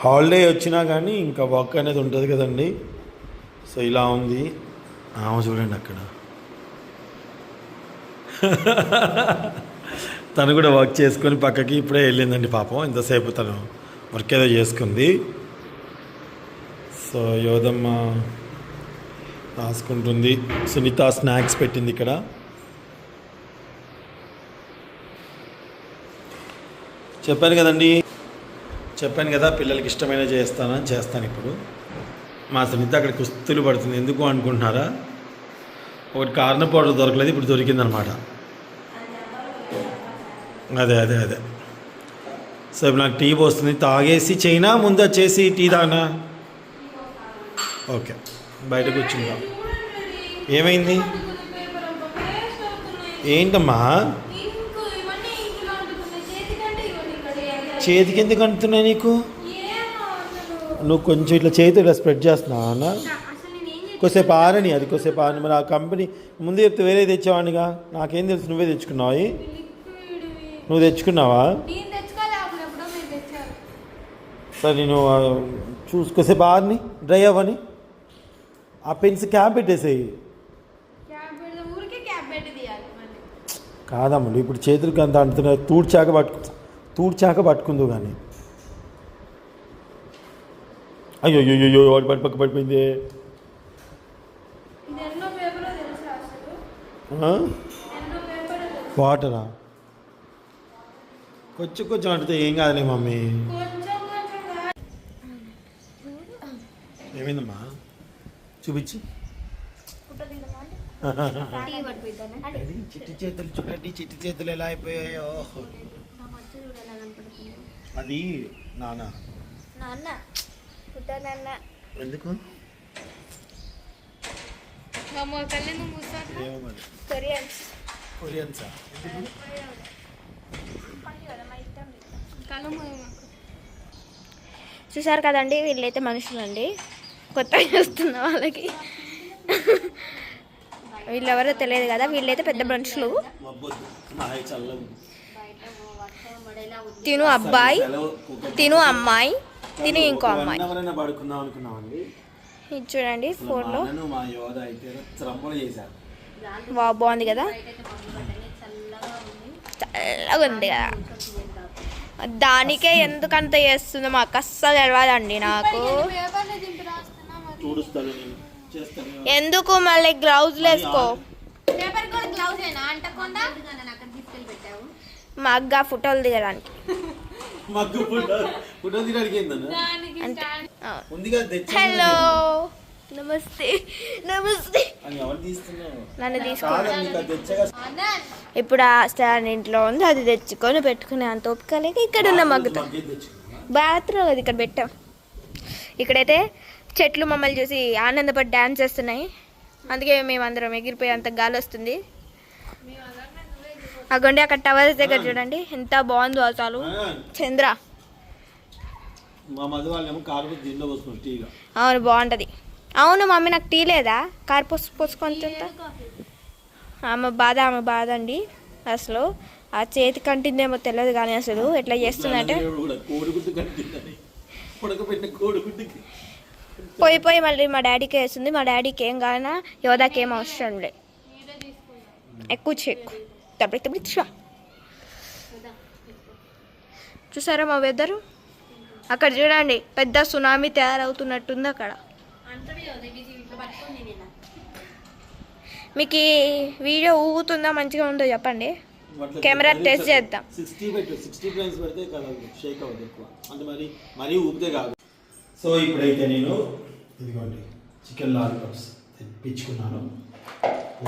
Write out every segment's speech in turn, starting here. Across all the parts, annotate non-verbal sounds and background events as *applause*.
Holiday వచ్చినా కానీ ఇంకా వర్క్ అనేది ఉంటుంది కదండి. సో ఇలా ఉంది. ఆమె చూడండి అక్కడ. *laughs* తను కూడా వర్క్ చేసుకొని పక్కకి ఇప్పుడే వెళ్ళిందండి పాపం. ఇంతసేపు తను వర్క్ ఏదో చేసుకుంది. సో యోధమ్మ రాసుకుంటుంది. సునీత స్నాక్స్ పెట్టింది ఇక్కడ. చెప్పాను కదండి. చెప్పాను కదా పిల్లలకి ఇష్టమైన చేస్తానని చేస్తాను ఇప్పుడు. మా సునీత అక్కడ కుస్తులు పడుతుంది. ఎందుకు అనుకుంటున్నారా? ఒకటి కారణ పౌడర్ దొరకలేదు ఇప్పుడు దొరికిందనమాట. అదే అదే అదే. సో ఇప్పుడు నాకు టీ పోస్తుంది. తాగేసి చైనా ముందు వచ్చేసి టీ తాగనా? ఓకే. బయట కూర్చుందాం ఏమైంది? ఏంటమ్మా? చేతికి ఎందుకు అంటున్నాయి నీకు? నువ్వు కొంచెం ఇట్లా చేతి ఇలా స్ప్రెడ్ చేస్తున్నావా అన్న? కొద్దిసేపు ఆరని అది కొద్దిసేపు ఆరని. మరి ఆ కంపెనీ ముందు చెప్తే వేరే తెచ్చావానిగా నాకేం తెలుసు నువ్వే తెచ్చుకున్నావు? నువ్వు తెచ్చుకున్నావా? సరే నేను ఆ, చూసి కొద్దిసేపు ఆరని డ్రై అవ్వని. ఆ పెన్స్ క్యాప్ పెట్టేసేయి. కాదమ్ములు ఇప్పుడు చేతులకి అంత అంటున్నా తూడ్చాక పట్టుకు. తూడ్చాక పట్టుకుందు కానీ అయ్యో అయ్యో వాడి పడి పక్క పడిపోయింది. వాటరా? కొంచెం కొంచెం అంటితే ఏం కాదులే మమ్మీ. ఏమైందమ్మా? చూపించి. *laughs* చిట్టి చేతులు చూడండి చిట్టి చేతులు ఎలా అయిపోయాయో. నా మధ్య చూడు ఎలా కనపడుతుంది. అది నాన్న. నాన్న పుట్ట నాన్న. ఎందుకు? కళ్ళెందు మూసారు ఏమో మరి. కొరియన్స్. కొరియన్సా? చూసారు కదండి వీళ్ళైతే మనుషులండి. కొత్తగా చూస్తున్న వాళ్ళకి. వీళ్ళెవరో తెలియదు కదా వీళ్ళైతే పెద్ద మనుషులు. తిను అబ్బాయి తిను అమ్మాయి తిను ఇంకో అమ్మాయి. ఇది చూడండి ఫోన్లో. వా బాగుంది కదా? చల్లగా ఉంది. కదా? దానికే ఎందుకంత చేస్తుందో? మాకు అస్సలు తెలియదండి నాకు. ఎందుకు మళ్ళీ గ్లౌజులు వేసుకో పేపర్ కూడా గ్లౌజ్ అయినా అంటకుండా అక్కడ తీసుకెళ్ళి పెట్టావు మా అగ్గ ఫోటోలు దిగడానికి. మగ్గు ఫుటో హలో. నమస్తే. నమస్తే. నన్ను తీసుకో. ఇప్పుడు ఆ స్టాండ్ ఇంట్లో ఉంది అది తెచ్చుకొని పెట్టుకునే అంత ఓపిక లేక ఇక్కడ ఉన్న మగ్గుతా బాత్రూమ్ అది ఇక్కడ పెట్టాం. ఇక్కడైతే చెట్లు మమ్మల్ని చూసి ఆనందపడి డ్యాన్స్ చేస్తున్నాయి. అందుకే మేము అందరం ఎగిరిపోయి అంత గాలి వస్తుంది. అగోండి అక్కడ టవర్స్ దగ్గర చూడండి. ఎంత బాగుందో అసలు. చంద్ర. అవును బాగుంటుంది. అవును మమ్మీ నాకు టీ లేదా? కార్ పోసు పోసుకొని తింటా. ఆమె బాధ ఆమె బాధ అండి అసలు. ఆ చేతి కంటిందేమో తెలియదు కానీ అసలు ఎట్లా చేస్తుందంటే పోయి పోయి మళ్ళీ మా డాడీకి వేస్తుంది. మా డాడీకి ఏం కావాలన్నా యోధాకి ఏం అవసరం లే. ఎక్కువ చెక్కు తప్పి తప్పి చువా. చూసారా మా వెదరు అక్కడ చూడండి పెద్ద సునామీ తయారవుతున్నట్టుంది అక్కడ. మీకు ఈ వీడియో ఊగుతుందా మంచిగా ఉందో చెప్పండి. కెమెరా టెస్ట్ చేద్దాం. సిక్స్టీ పెట్టు సిక్స్టీ ప్రైన్స్ పెడితే కదా షేక్ అవ్వదు ఎక్కువ. అంటే మరి మరీ ఊపితే కాదు. సో ఇప్పుడైతే నేను ఇదిగోండి చికెన్ లాలీపాప్స్ తెప్పించుకున్నాను.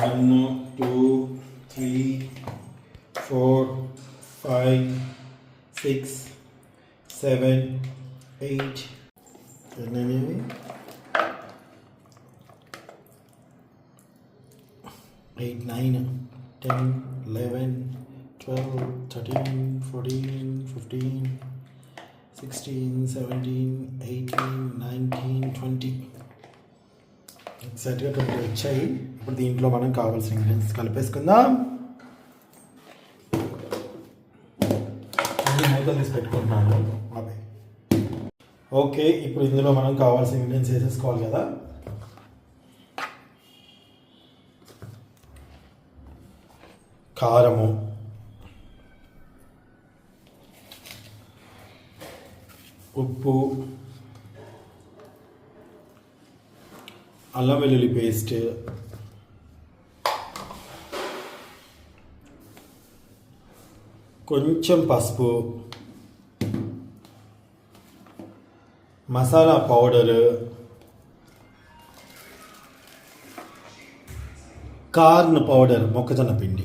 One two three four five six seven eight ఎన్ననేవి eight nine ten eleven twelve thirteen fourteen fifteen sixteen seventeen eighteen nineteen twenty. ఎగ్జాక్ట్గా ట్వంటీ వచ్చాయి. ఇప్పుడు దీంట్లో మనం కావాల్సిన ఇంగ్రీడియంట్స్ కలిపేసుకుందాం. అన్ని తీసి పెట్టుకుంటున్నాను. అవి ఓకే ఇప్పుడు ఇందులో మనం కావాల్సిన ఇంగ్రీడియంట్స్ వేసేసుకోవాలి కదా. కారము. ఉప్పు. అల్లం వెల్లుల్లి పేస్ట్. కొంచెం పసుపు. మసాలా పౌడరు కార్న్ పౌడర్ మొక్కజొన్న పిండి.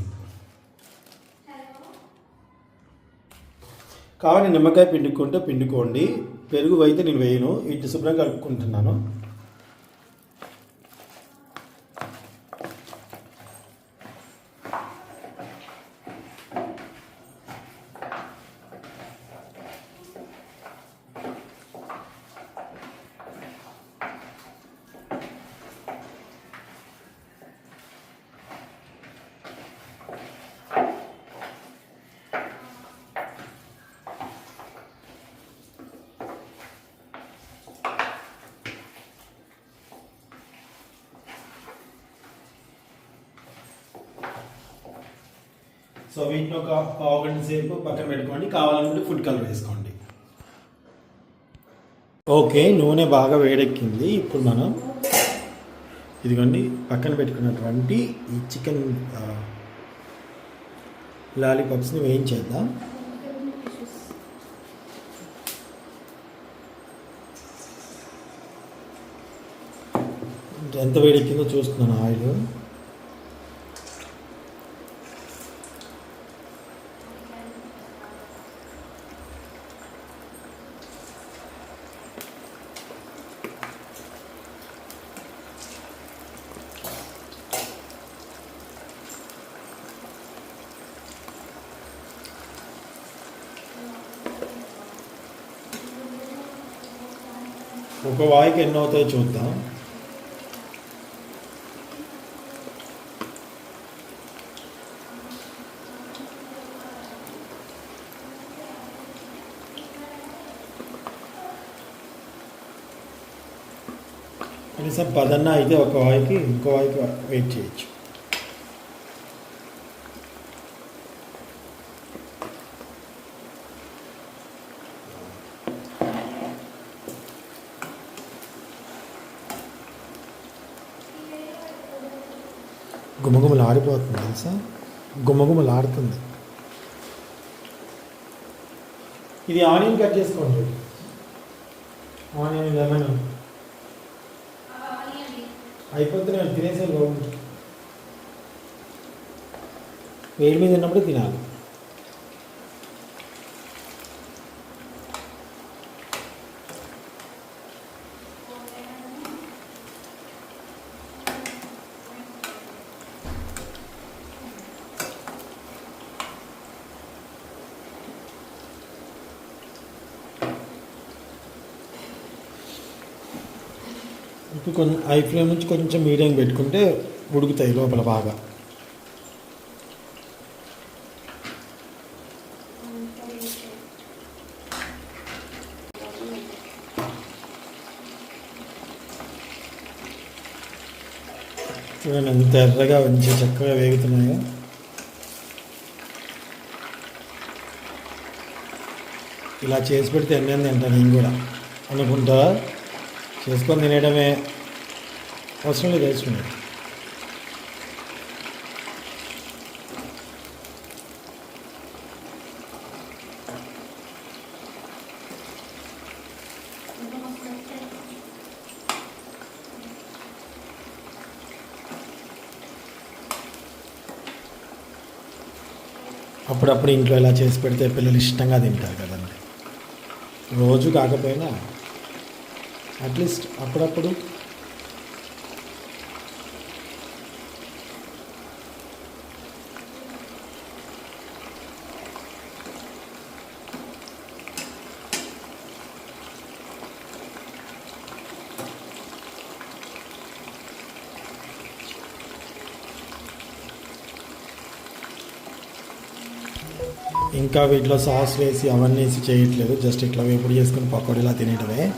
కావాలి నిమ్మకాయ పిండుకుంటే పిండుకోండి. పెరుగు అయితే నేను వేయను. ఇటు శుభ్రంగా కలుపుకుంటున్నాను. సో వీటిని ఒక పావు గంట సేపు పక్కన పెట్టుకోండి. కావాలనుకుంటే ఫుడ్ కలర్ వేసుకోండి. ఓకే నూనె బాగా వేడెక్కింది. ఇప్పుడు మనం ఇదిగోండి పక్కన పెట్టుకున్నటువంటి ఈ చికెన్ లాలీపాప్స్ని వేయించేద్దాం. ఎంత వేడెక్కిందో చూస్తున్నాను ఆయిల్. ఒక వాయికి ఎన్ని అవుతాయో చూద్దాం కనీసం పదన్న అయితే ఒక వాయికి ఇంకో వాయికి వెయిట్ చేయొచ్చు గుమగుమలు ఆడిపోతుంది తెలుసా? గుమగుమలు ఆడుతుంది ఇది ఆనియన్ కట్ చేసుకోండి. ఆనియన్ లెమన్ నేను తినేసే బాబు వేడి మీద ఉన్నప్పుడు తినాలి ఇప్పుడు కొంచెం హై ఫ్లేమ్ నుంచి కొంచెం మీడియం పెట్టుకుంటే ఉడుకుతాయి లోపల బాగా. చూడండి ఎంత ఎర్రగా మంచి చక్కగా వేగుతున్నాయో. ఇలా చేసి పెడితే ఎన్ని తింటా నేను కూడా. అనుకుంటా? చేసుకొని తినేయడమే. అవసరం లేదు వేసుకున్నాడు అప్పుడప్పుడు ఇంట్లో ఇలా చేసి పెడితే పిల్లలు ఇష్టంగా తింటారు కదండి. రోజు కాకపోయినా అట్లీస్ట్ అప్పుడప్పుడు ఇంకా వీటిలో సాస్ వేసి అవన్నీ వేసి చేయట్లేదు. జస్ట్ ఇట్లా వేపుడు చేసుకుని పకోడీలా తినేటమే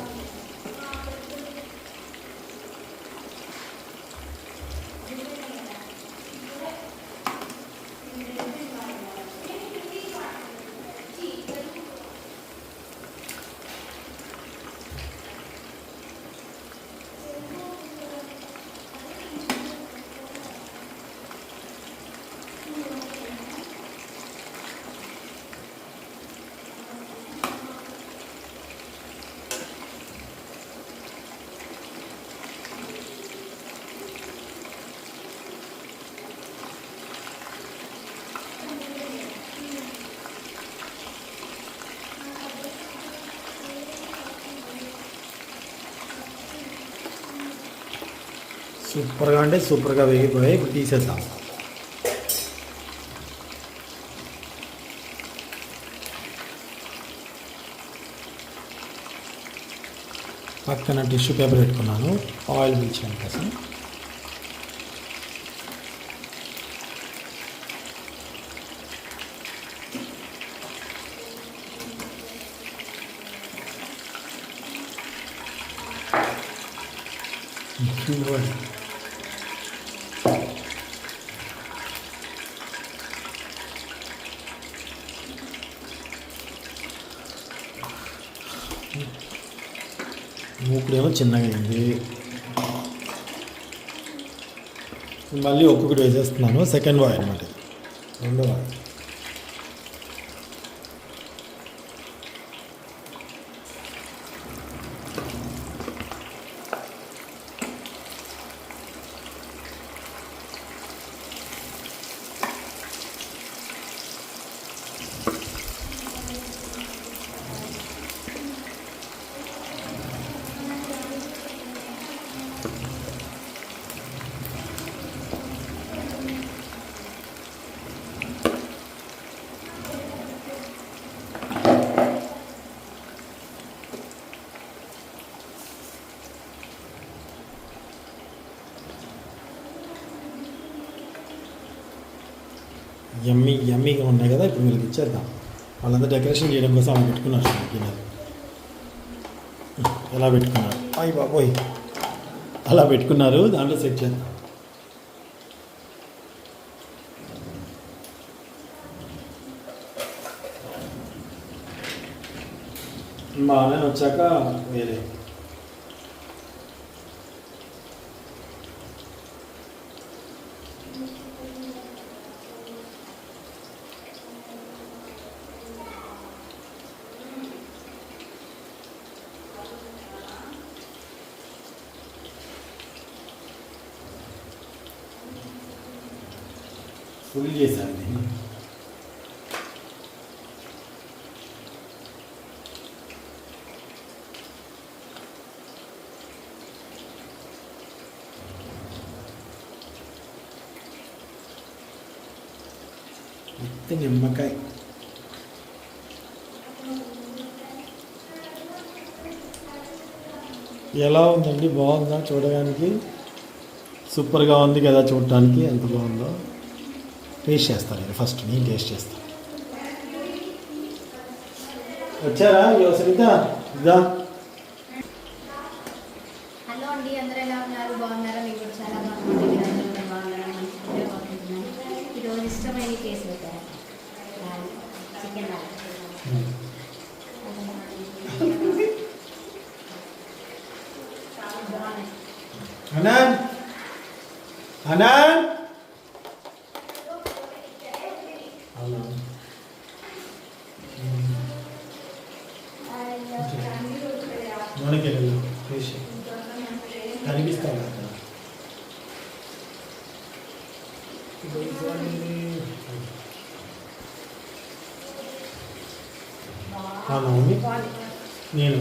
సూపర్గా అంటే సూపర్గా వేగిపోయాయి ఇప్పుడు తీసేద్దాం. పక్కన టిష్యూ పేపర్ పెట్టుకున్నాను. ఆయిల్ పీల్చడం కోసం చూడండి ఇప్పుడేమో చిన్నగా అయింది. మళ్ళీ ఒక్కొక్కటి వేసేస్తున్నాను. సెకండ్ వాయి అనమాట రెండో వాయి. కదా ఇప్పుడు వీళ్ళకి ఇచ్చేద్దాం. వాళ్ళంతా డెకరేషన్ చేయడం కోసం అలా పెట్టుకున్నారు గిన్నెలు ఎలా పెట్టుకున్నారు? అయ్యి బాబోయ్. అలా పెట్టుకున్నారు దాంట్లో సెట్ చేద్దాం. మా ఆయన వచ్చాక వేరే ఫుల్ చేశాను మొత్తం నిమ్మకాయ. ఎలా ఉందండి? బాగుందా చూడడానికి? సూపర్గా ఉంది కదా చూడటానికి? ఎంత బాగుందో. టేస్ట్ చేస్తాను నేను ఫస్ట్ నేను టేస్ట్ చేస్తాను వచ్చారా? యోసరిత ఇదా హలో అండి అందరూ ఎలా ఉన్నారు? బాగున్నారా? మీకు చాలా బాగుంది ఈరోజు ఇష్టమైన కేసు చికెన్ అనాన్ అనాన్ అవునా మనకి టేస్ట్ కనిపిస్తాను అక్కడ అవును నేను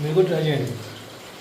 మీరు కూడా ట్రై చేయండి